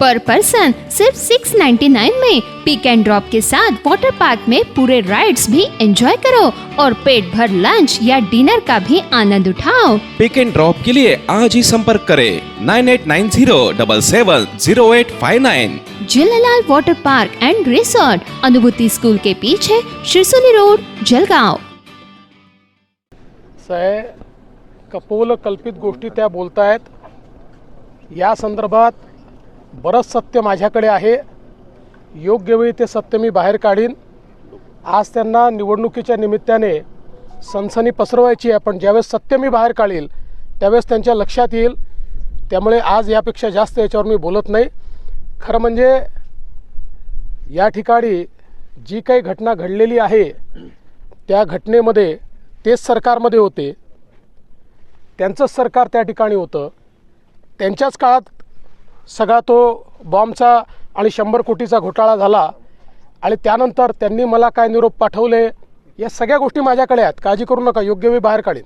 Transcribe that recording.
पर पर्सन सिर्फ़ 699 में पिक एंड ड्रॉप के साथ वाटर पार्क में पूरे राइड्स भी एंजॉय करो और पेट भर लंच या डिनर का भी आनंद उठाओ। पिक एंड ड्रॉप के लिए आज ही संपर्क करें nine eight nine zero double seven zero eight five nine Jhulelal water park and resort Anubhuti school के पीछे शिरसोली रोड जलगांव। कपोल कल्पित गोष्टी त्या बोलतायत या संदर्भात बरंच सत्य माझ्याकडे आहे. योग्य वेळी ते सत्य मी बाहेर काढीन. आज त्यांना निवडणुकीच्या निमित्ताने सनसनी पसरवायची आहे पण ज्यावेळेस सत्य मी बाहेर काढील त्यावेळेस त्यांच्या लक्षात येईल. त्यामुळे आज यापेक्षा जास्त याच्यावर मी बोलत नाही. खरं म्हणजे या ठिकाणी जी काही घटना घडलेली आहे त्या घटनेमध्ये तेच सरकारमध्ये होते. त्यांचंच सरकार त्या ठिकाणी होतं. त्यांच्याच काळात सगळा तो बॉम्बचा आणि शंभर कोटीचा घोटाळा झाला आणि त्यानंतर त्यांनी मला काय निरोप पाठवले? या सगळ्या गोष्टी माझ्याकडे आहेत. काळजी करू नका. योग्य वेळी बाहेर काढीन.